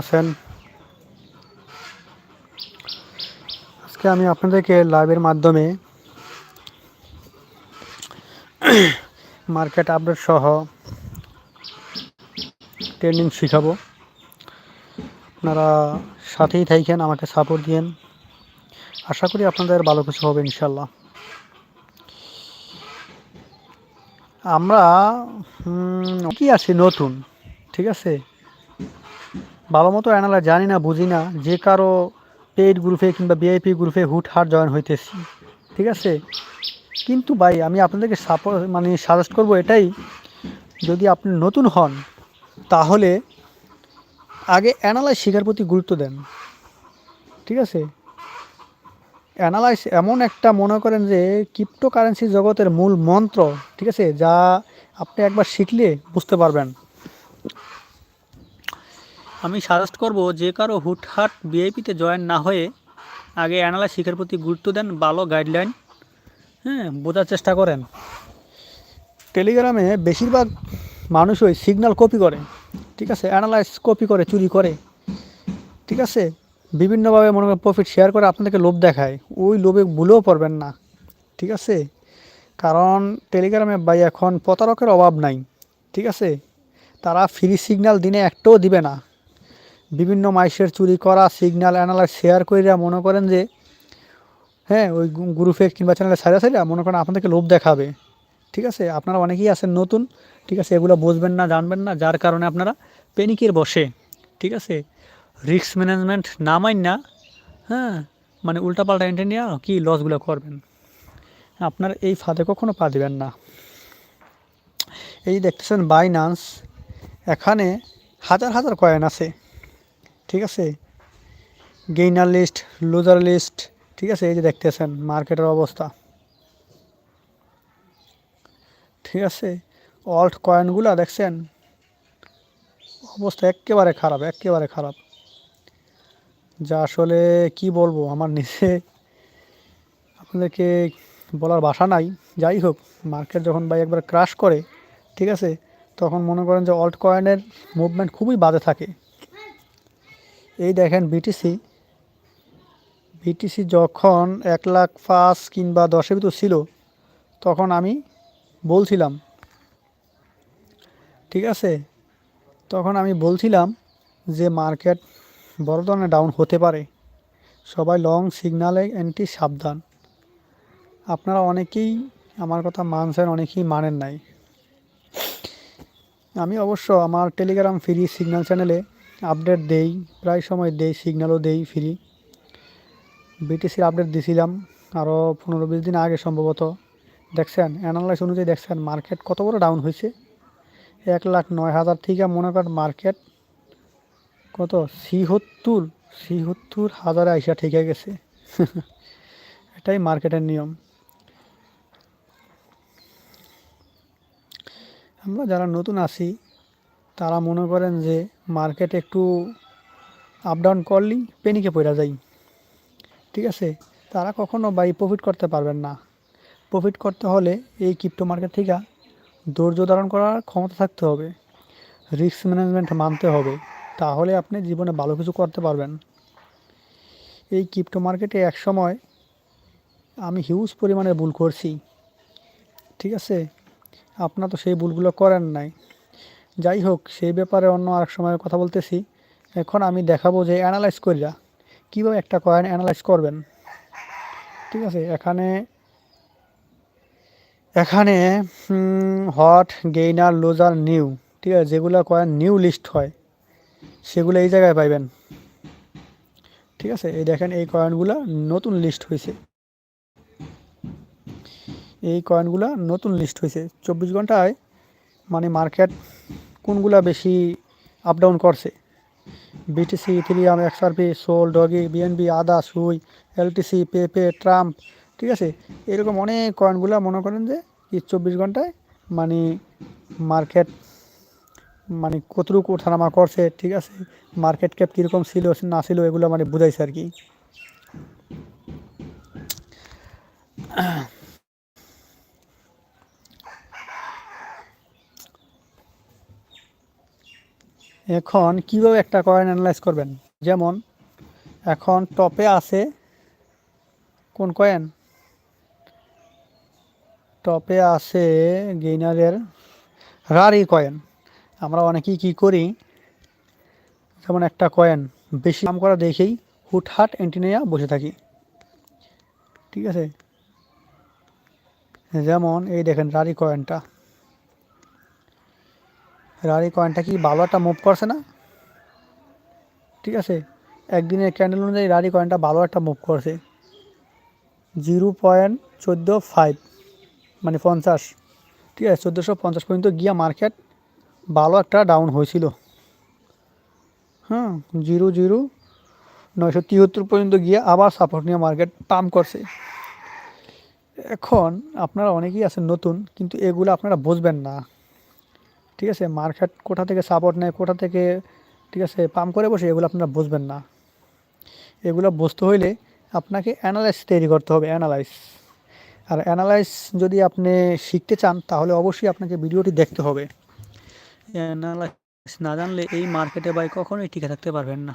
আছেন। আজকে আমি আপনাদেরকে লাইভের মাধ্যমে মার্কেট আপডেট সহ ট্রেন্ডিং শিখাবো। আপনারা সাথেই থাকেন, আমাকে সাপোর্ট দিয়েন। আশা করি আপনাদের ভালো কিছু হবে ইনশাল্লাহ আমরা কি আছি নতুন, ঠিক আছে? ভালো মতো অ্যানালাইজ জানি না, বুঝি না, যে কারও পেইড গ্রুপে কিংবা ভিআইপি গ্রুপে হুটহাট জয়েন হইতেছি। ঠিক আছে? কিন্তু ভাই, আমি আপনাদেরকে সাপোর্ট মানে সাজেস্ট করব এটাই, যদি আপনি নতুন হন, তাহলে আগে অ্যানালাইজ শেখার প্রতি গুরুত্ব দেন। ঠিক আছে? অ্যানালাইজ এমন একটা মনে করেন যে ক্রিপ্টোকারেন্সি জগতের মূল মন্ত্র, ঠিক আছে? যা আপনি একবার শিখলে বুঝতে পারবেন। আমি সাজেস্ট করব যে কারও হুটহাট বিআইপিতে জয়েন না হয়ে আগে অ্যানালাইজ শিখার প্রতি গুরুত্ব দেন, ভালো গাইডলাইন হ্যাঁ বোঝার চেষ্টা করেন। টেলিগ্রামে বেশিরভাগ মানুষই সিগনাল কপি করে, ঠিক আছে? অ্যানালাইজ কপি করে, চুরি করে, ঠিক আছে? বিভিন্নভাবে মনে করেন প্রফিট শেয়ার করে আপনাদেরকে লোভ দেখায়। ওই লোভে ভুলেও পড়বেন না, ঠিক আছে? কারণ টেলিগ্রামে ভাই এখন প্রতারকের অভাব নাই, ঠিক আছে? তারা ফ্রি সিগন্যাল দিনে একটাও দিবে না। বিভিন্ন মাইসের চুরি করা সিগন্যাল অ্যানালাইজ শেয়ার করিয়া মনে করেন যে হ্যাঁ ওই গ্রুপে কিংবা চ্যানেলে সাইডা সাইডা মনে করেন আপনাদেরকে লোভ দেখাবে। ঠিক আছে? আপনারা অনেকেই আছেন নতুন, ঠিক আছে? এগুলো বুঝবেন না, জানবেন না, যার কারণে আপনারা পেনিকের বসে। ঠিক আছে? রিস্ক ম্যানেজমেন্ট না মাইন না হ্যাঁ? মানে উল্টাপাল্টা এন্ট্রি নিয়ে কি লসগুলো করবেন? আপনার এই ফাঁদে কখনো পা দেবেন না। এই দেখতেছেন বাইনান্স এখানে হাজার হাজার কয়েন আছে। ঠিক আছে? গেইনার লিস্ট লুজার লিস্ট ঠিক আছে? এই যে দেখতেছেন মার্কেটের অবস্থা। ঠিক আছে? অল্ট কয়েনগুলো দেখছেন? অবস্থা একেবারে খারাপ একেবারে খারাপ। যা আসলে কি বলব, আমার নিজে আপনাদেরকে বলার ভাষা নাই। যাই হোক মার্কেট যখন ভাই একবার ক্রাশ করে, ঠিক আছে? তখন মনে করেন যে অল্ট কয়েনের মুভমেন্ট খুবই বাজে থাকে। এই দেখেন বিটিসি বিটিসি যখন এক লাখ পাঁচ কিংবা দশের ভিতর ছিল, তখন আমি বলছিলাম, ঠিক আছে? তখন আমি বলছিলাম যে মার্কেট বড় ধরনের ডাউন হতে পারে। সবাই লং সিগনালে অ্যান্টি সাবধান। আপনারা অনেকেই আমার কথা মানছেন, অনেকেই মানেন নাই। আমি অবশ্য আমার টেলিগ্রাম ফ্রি সিগন্যাল চ্যানেলে আপডেট দেই, প্রায় সময় দেই সিগন্যালও দেই ফ্রি বিটিসির আপডেট দিছিলাম আরও পনেরো বিশ দিন আগে সম্ভবত। দেখছেন অ্যানালাইস অনুযায়ী দেখছেন মার্কেট কত বড় ডাউন হয়েছে? এক লাখ নয় হাজার থেকে মনে করেন মার্কেট কত? ছিহত্তর ছিহত্তর হাজারে আইসা ঠিকে গেছে। এটাই মার্কেটের নিয়ম। আমরা যারা নতুন আছি তারা মনে করেন যে মার্কেট একটু আপ ডাউন করলেই পেনিকে পড়া যায়। ঠিক আছে? তারা কখনো বাই প্রফিট করতে পারবেন না। প্রফিট করতে হলে এই ক্রিপ্টো মার্কেট থেকে ধৈর্য ধারণ করার ক্ষমতা থাকতে হবে। রিস্ক ম্যানেজমেন্ট মানতে হবে। তাহলে আপনি জীবনে ভালো কিছু করতে পারবেন। এই ক্রিপ্টো মার্কেটে এক সময় আমি হিউজ পরিমাণে ভুল করছি। ঠিক আছে? আপনার তো সেই ভুলগুলো করেন নাই। যাই হোক, সেই ব্যাপারে অন্য আরেক সময় কথা বলতেছি। এখন আমি দেখাবো যে অ্যানালাইজ করিয়া কীভাবে একটা কয়েন অ্যানালাইজ করবেন। ঠিক আছে, এখানে এখানে হট গেইনার লোজার নিউ ঠিক আছে, যেগুলো কয়েন নিউ লিস্ট হয়, সেগুলো এই জায়গায় পাইবেন। ঠিক আছে, এই দেখেন এই কয়েনগুলো নতুন লিস্ট হয়েছে এই কয়েনগুলো নতুন লিস্ট হয়েছে চব্বিশ ঘন্টায় মানে মার্কেট কোনগুলা বেশি আপ ডাউন করছে? BTC Ethereum XRP Sol Doge BNB ADA Sui LTC পেপে ট্রাম্প ঠিক আছে? এরকম অনেক কয়েনগুলো মনে করেন যে চব্বিশ ঘন্টায় মানে মার্কেট মানে কতটুকু ওঠানামা করছে, ঠিক আছে? মার্কেট ক্যাপ কীরকম ছিল, না ছিল, এগুলো মানে বুঝাইছে আর কি। এখন কীভাবে একটা কয়েন অ্যানালাইজ করবেন? যেমন, এখন টপে আছে কোন কয়েন? টপে আছে গেইনারের রারি কয়েন। আমরা অনেকেই কি করি? যেমন একটা কয়েন, বেশি দাম করা দেখেই হুটহাট এন্টিনিয়া বসে থাকি। ঠিক আছে? যেমন, এই দেখেন রারি কয়েনটা। রারি কয়েনটা কি ভালো একটা মুভ করছে না? ঠিক আছে? একদিনের ক্যান্ডেল অনুযায়ী রারি কয়েনটা ভালো একটা মুভ করছে জিরো পয়েন্ট চোদ্দ ফাইভ মানে পঞ্চাশ। ঠিক আছে, চোদ্দোশো পঞ্চাশ পর্যন্ত গিয়া মার্কেট ভালো একটা ডাউন হয়েছিল। হ্যাঁ জিরো জিরো নয়শো তিয়াত্তর পর্যন্ত গিয়ে আবার সাপোর্ট নিয়ে মার্কেট পাম্প করছে। এখন আপনারা অনেকেই আছেন নতুন, কিন্তু এগুলো আপনারা বুঝবেন না। ঠিক আছে, মার্কেট কোথা থেকে সাপোর্ট নেয়, কোথা থেকে, ঠিক আছে পাম্প করে বসে, এগুলো আপনারা বুঝবেন না। এগুলো বুঝতে হইলে আপনাকে অ্যানালাইস তৈরি করতে হবে অ্যানালাইস আর অ্যানালাইস যদি আপনি শিখতে চান, তাহলে অবশ্যই আপনাকে ভিডিওটি দেখতে হবে। অ্যানালাইস না জানলে এই মার্কেটে বাই কখনোই টিকে থাকতে পারবেন না।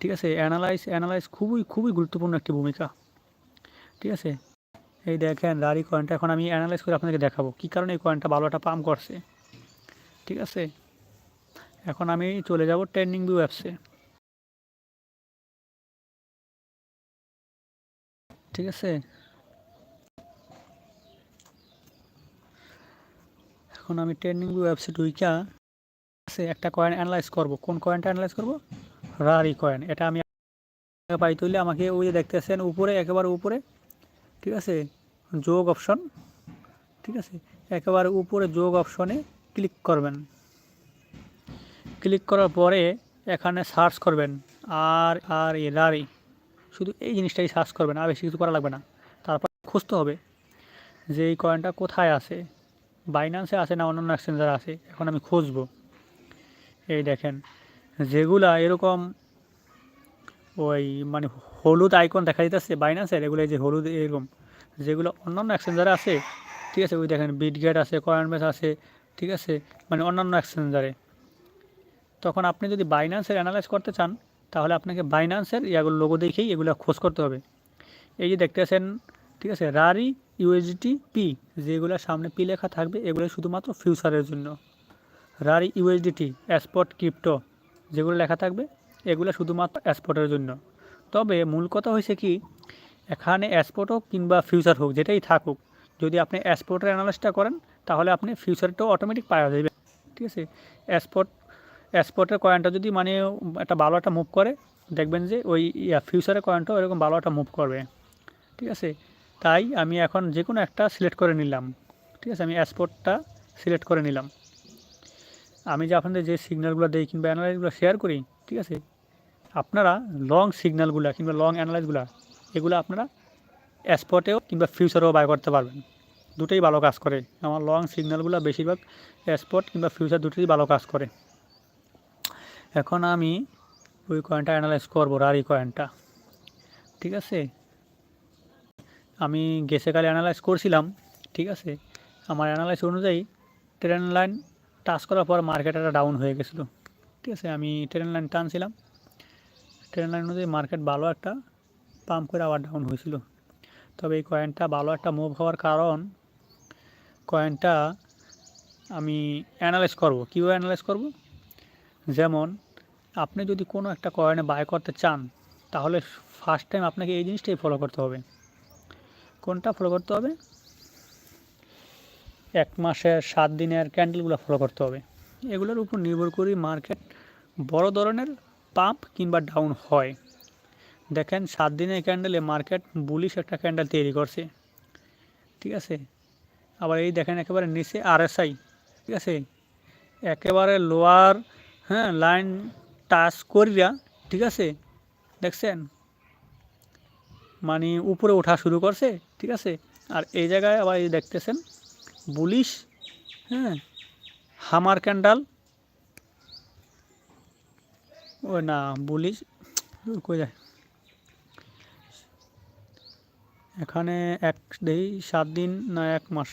ঠিক আছে অ্যানালাইস অ্যানালাইস খুবই খুবই গুরুত্বপূর্ণ একটি ভূমিকা। ঠিক আছে, এই দেখেন রারি কয়েনটা এখন আমি অ্যানালাইজ করে আপনাকে দেখাবো, কী কারণে এই কয়েনটা ভালো একটা পাম্প করছে। ঠিক আছে? এখন আমি চলে যাব ট্রেন্ডিং ভিউ অ্যাপসে। ঠিক আছে? এখন আমি ট্রেন্ডিং ভিউ অ্যাপসে ঢুইকা। আছে, একটা কয়েন অ্যানালাইজ করব। কোন কয়েনটা অ্যানালাইজ করব? রারি কয়েন এটা আমি পাই তুললে আমাকে ওই যে দেখতেছেন উপরে, একেবারে উপরে। ঠিক আছে? যোগ অপশন ঠিক আছে? একেবারে উপরে যোগ অপশনে ক্লিক করবেন। ক্লিক করার পরে এখানে সার্চ করবেন আর আর এ রারি শুধু এই জিনিসটাই সার্চ করবেন, আর বেশি কিছু করা লাগবে না। তারপর খুঁজতে হবে যে এই কয়েনটা কোথায় আছে। বাইন্যান্সে আছে না অন্যান্য এক্সচেঞ্জার আছে? এখন আমি খুঁজবো। এই দেখেন, যেগুলা এরকম ওই মানে হলুদ আইকন দেখা দিতেছে বাইন্যান্সের এগুলো যে হলুদ এরকম, যেগুলো অন্যান্য এক্সচেঞ্জারে আছে, ঠিক আছে? ওই দেখেন বিটগেট আছে কয়েনবেস আছে ঠিক আছে? মানে অন্যান্য এক্সচেঞ্জারে। তখন আপনি যদি বাইন্যান্সের অ্যানালাইজ করতে চান, তাহলে আপনাকে বাইন্যান্সের ইয়াগুলো লোগো দেখেই এগুলো খোঁজ করতে হবে। এই যে দেখতেছেন, ঠিক আছে? রারি ইউএসডি পি যেগুলো সামনে পি লেখা থাকবে এগুলো শুধুমাত্র ফিউচারের জন্য। রারি ইউএসডিটি স্পট ক্রিপ্টো যেগুলো লেখা থাকবে, এগুলো শুধুমাত্র স্পটের জন্য। তবে মূল কথা হয়েছে কি? এখানে স্পট হোক কিংবা ফিউচার হোক, যেটাই থাকুক, যদি আপনি স্পটের অ্যানালাইসটা করেন তাহলে আপনি ফিউচারটাও অটোমেটিক পাওয়া যাবে। ঠিক আছে? স্পট স্পটের কয়েনটা যদি মানে একটা ভালো একটা মুভ করে, দেখবেন যে ওই ফিউচারের কয়েনটাও এরকম ভালো একটা মুভ করবে। ঠিক আছে? তাই আমি এখন যে কোনো একটা সিলেক্ট করে নিলাম। ঠিক আছে? আমি স্পটটা সিলেক্ট করে নিলাম। আমি যে আপনাদের যে সিগন্যালগুলো দিই কিংবা অ্যানালাইজগুলো শেয়ার করি, ঠিক আছে? আপনারা লং সিগন্যালগুলো কিংবা লং অ্যানালাইজগুলো এগুলো আপনারা স্পটেও কিংবা ফিউচারেও বাই করতে পারবেন। দুটোই ভালো কাজ করে। আমার লং সিগন্যালগুলো বেশিরভাগ স্পট কিংবা ফিউচার দুটোই ভালো কাজ করে। এখন আমি ওই কয়েনটা অ্যানালাইজ করব রারি কয়েনটা ঠিক আছে? আমি গেছেকালে অ্যানালাইজ করছিলাম, ঠিক আছে? আমার অ্যানালাইজ অনুযায়ী ট্রেন লাইন টাচ করার পর মার্কেট একটা ডাউন হয়ে গেছিল। ঠিক আছে? আমি ট্রেন লাইন টানছিলাম। ট্রেন লাইন অনুযায়ী মার্কেট ভালো একটা পাম্প করে আবার ডাউন হয়েছিল। তবে এই কয়েনটা ভালো একটা মুভ হওয়ার কারণ কয়েনটা আমি অ্যানালাইজ করব। কীভাবে অ্যানালাইজ করব? যেমন, আপনি যদি কোনো একটা কয়েনে বাই করতে চান, তাহলে ফার্স্ট টাইম আপনাকে এই জিনিসটাই ফলো করতে হবে। কোনটা ফলো করতে হবে? এক মাসের, সাত দিনের ক্যান্ডেলগুলো ফলো করতে হবে। এগুলোর উপর নির্ভর করি মার্কেট বড় ধরনের পাম্প কিংবা ডাউন হয়। দেখেন, সাত দিনের ক্যান্ডেলে মার্কেট বুলিশ একটা ক্যান্ডেল তৈরি করছে। ঠিক আছে? আবার এই দেখেন একেবারে নিচে আরএসআই ঠিক আছে? একেবারে লোয়ার হ্যাঁ লাইন টাচ করিয়া, ঠিক আছে? দেখছেন? মানে উপরে ওঠা শুরু করছে, ঠিক আছে? আর এই জায়গায় আবার এই দেখতেছেন বুলিশ হ্যাঁ হামার ক্যান্ডাল ও না বুলিশ কই যায়? এখানে এক দেই, সাত দিন না এক মাস।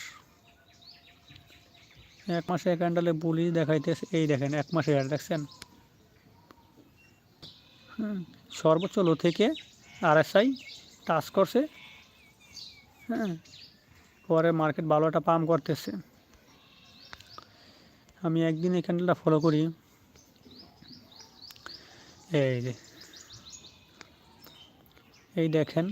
এক মাসে ক্যান্ডালে বুলি দেখাইতেছে, এই দেখেন, এক মাসে আর দেখছেন? সর্বোচ্চ লো থেকে আরএসআই টাচ করছে। হ্যাঁ পরে মার্কেট ভালো একটা পাম্প করতেছে। আমি একদিন এই ক্যান্ডেলটা ফলো করি। এই যে, এই দেখেন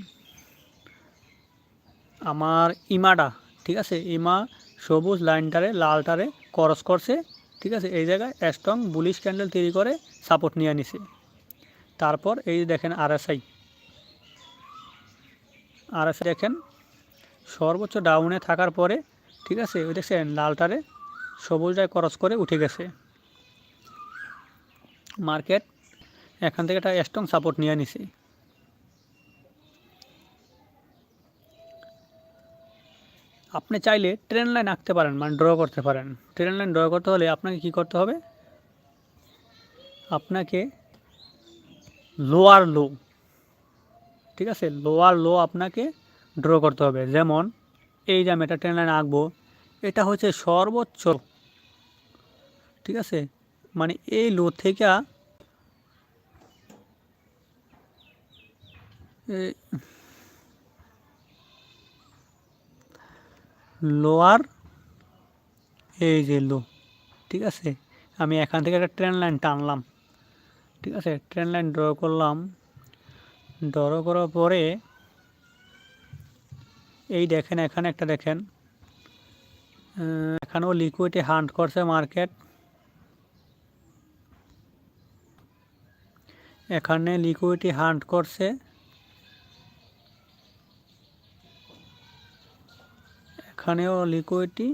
আমার ইমাটা ঠিক আছে? ইমা সবুজ লাইনটারে, লালটারে ক্রস করছে, ঠিক আছে? এই জায়গায় স্ট্রং বুলিশ ক্যান্ডেল তৈরি করে সাপোর্ট নিয়ে নিছে। তারপর এই দেখেন আরএসআই আরএসআই দেখেন, সর্বোচ্চ ডাউনে থাকার পরে, ঠিক আছে? ওই দেখছেন, লালটারে সবুজটায় ক্রস করে উঠে গেছে। মার্কেট এখান থেকে একটা স্ট্রং সাপোর্ট নিয়ে নিছে। আপনি চাইলে ট্রেন লাইন আঁকতে পারেন মানে ড্র করতে পারেন। ট্রেন লাইন ড্র করতে হলে আপনাকে কি করতে হবে? আপনাকে লোয়ার লো ঠিক আছে? লোয়ার লো আপনাকে ড্র করতে হবে। যেমন, এই যে আমি একটা ট্রেন লাইন আঁকবো, এটা হচ্ছে সর্বোচ্চ, ঠিক আছে? মানে এই লো থেকে লোয়ার, এই যে লো, ঠিক আছে? আমি এখান থেকে একটা ট্রেন লাইন টানলাম, ঠিক আছে? ট্রেন লাইন ড্র করলাম, ড্র করার পরে এই দেখেন, এখানে একটা দেখেন এখানেও লিকুইডে হান্ট করছে মার্কেট এখানে লিকুইডি হান্ট করছে। এখানেও লিকুইডটি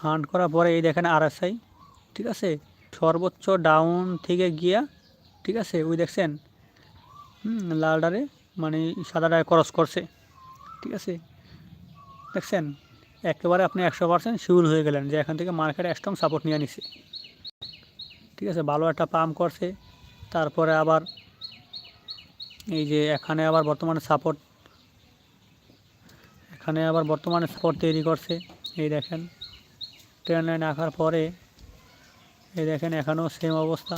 হান্ট করার পরে এই দেখেন আরএসআই ঠিক আছে? সর্বোচ্চ ডাউন থেকে গিয়া, ঠিক আছে? ওই দেখছেন? লালডারে মানে সাদাটায় ক্রস করছে, ঠিক আছে? দেখছেন? একেবারে আপনি একশো পার্সেন্ট শিউর হয়ে গেলেন যে এখান থেকে মার্কেটে স্ট্রং সাপোর্ট নিয়ে নিছে। ঠিক আছে? ভালো একটা পাম্প করছে। তারপরে আবার এই যে এখানে আবার বর্তমানে সাপোর্ট এখানে আবার বর্তমানে স্পট তৈরি করছে। এই দেখেন ট্রেন লাইন আঁকার পরে এই দেখেন এখানেও সেম অবস্থা।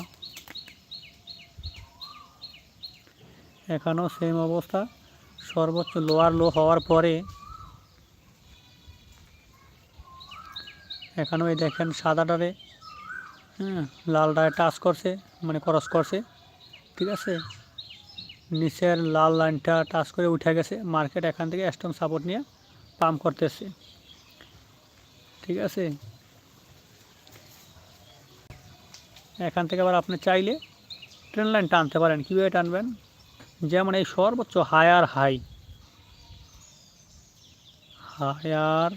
এখানেও সেম অবস্থা। সর্বোচ্চ লোয়ার লো হওয়ার পরে এখানেও এই দেখেন সাদাটারে হ্যাঁ লাল লালটায় টাচ করছে মানে ক্রস করছে, ঠিক আছে? নিচের লাল লাইনটা টাচ করে উঠে গেছে। মার্কেট এখান থেকে স্ট্রং সাপোর্ট নিয়ে পাম্প করতেছে। ঠিক আছে? এখান থেকে আবার আপনি চাইলে ট্রেন লাইন টানতে পারেন। কীভাবে টানবেন? যেমন এই সর্বোচ্চ হায়ার হাই। হায়ার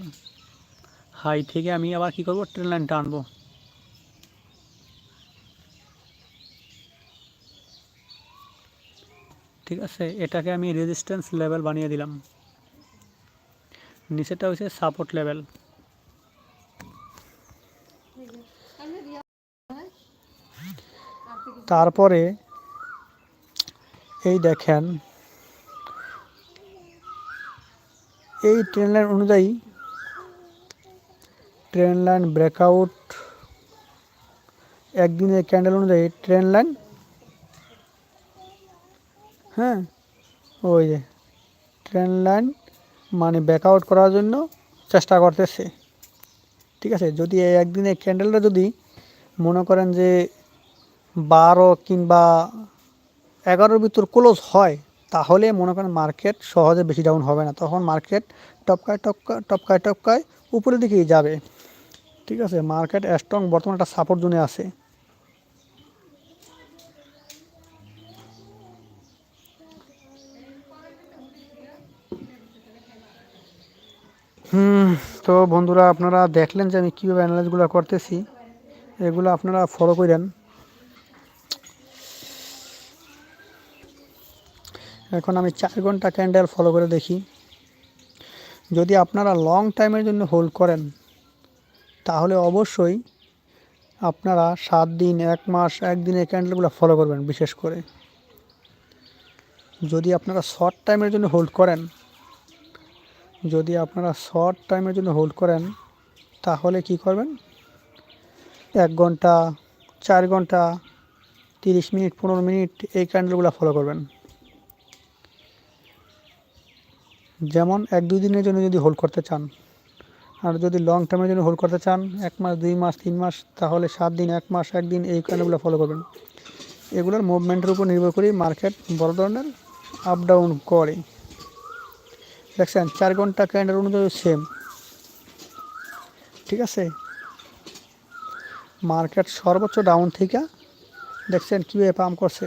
হাই থেকে আমি আবার কি করব? ট্রেন লাইন টানবো। ঠিক আছে? এটাকে আমি রেজিস্ট্যান্স লেভেল বানিয়ে দিলাম। নিচেটা হচ্ছে সাপোর্ট লেভেল তারপরে এই দেখেন, এই ট্রেন লাইন অনুযায়ী ট্রেন লাইন ব্রেকআউট একদিনের ক্যান্ডেল অনুযায়ী ট্রেন লাইন হ্যাঁ ওই যে ট্রেন লাইন মানে ব্যাকআউট করার জন্য চেষ্টা করতেছে। ঠিক আছে? যদি এই একদিনের ক্যান্ডেলটা যদি মনে করেন যে বারো কিংবা এগারোর ভিতর ক্লোজ হয়, তাহলে মনে করেন মার্কেট সহজে বেশি ডাউন হবে না। তখন মার্কেট টপকায় টপকা টপকায় টপকায় উপরের দিকেই যাবে। ঠিক আছে? মার্কেট স্ট্রং বর্তমানে একটা সাপোর্ট জোনে আছে। হুম, তো বন্ধুরা আপনারা দেখলেন যে আমি কীভাবে অ্যানালাইজগুলো করতেছি। এগুলো আপনারা ফলো করেন। এখন আমি চার ঘণ্টা ক্যান্ডেল ফলো করে দেখি। যদি আপনারা লং টাইমের জন্য হোল্ড করেন, তাহলে অবশ্যই আপনারা সাত দিন, এক মাস একদিনের ক্যান্ডেলগুলো ফলো করবেন বিশেষ করে। যদি আপনারা শর্ট টাইমের জন্য হোল্ড করেন যদি আপনারা শর্ট টাইমের জন্য হোল্ড করেন, তাহলে কি করবেন? এক ঘণ্টা, চার ঘণ্টা, তিরিশ মিনিট, পনেরো মিনিট এই ক্যান্ডেলগুলো ফলো করবেন। যেমন এক দুই দিনের জন্য যদি হোল্ড করতে চান, আর যদি লং টার্মের জন্য হোল্ড করতে চান, এক মাস, দুই মাস, তিন মাস, তাহলে সাত দিন, এক মাস একদিন এই ক্যান্ডেলগুলো ফলো করবেন। এগুলোর মুভমেন্টের উপর নির্ভর করে মার্কেট বড় ধরনের আপ ডাউন করে। দেখছেন, চার ঘণ্টা ক্যান্ডেল অনুযায়ী সেম ঠিক আছে? মার্কেট সর্বোচ্চ ডাউন থেকে দেখছেন কীভাবে পাম্প করছে।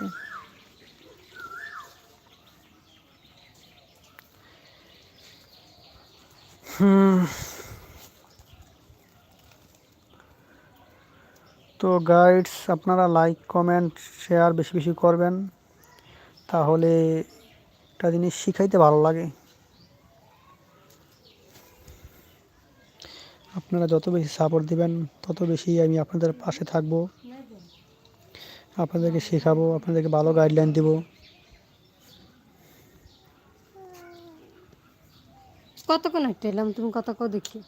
তো গাইডস আপনারা লাইক কমেন্ট শেয়ার বেশি বেশি করবেন। তাহলে একটা জিনিস শিখাইতে ভালো লাগে। আপনারা যত বেশি সাপোর্ট দেবেন, তত বেশি আমি আপনাদের পাশে থাকব। আপনাদেরকে শেখাবো, আপনাদেরকে ভালো গাইডলাইন দেব। কতক্ষণ হাঁটতে এলাম? তুমি কত কো দেখি।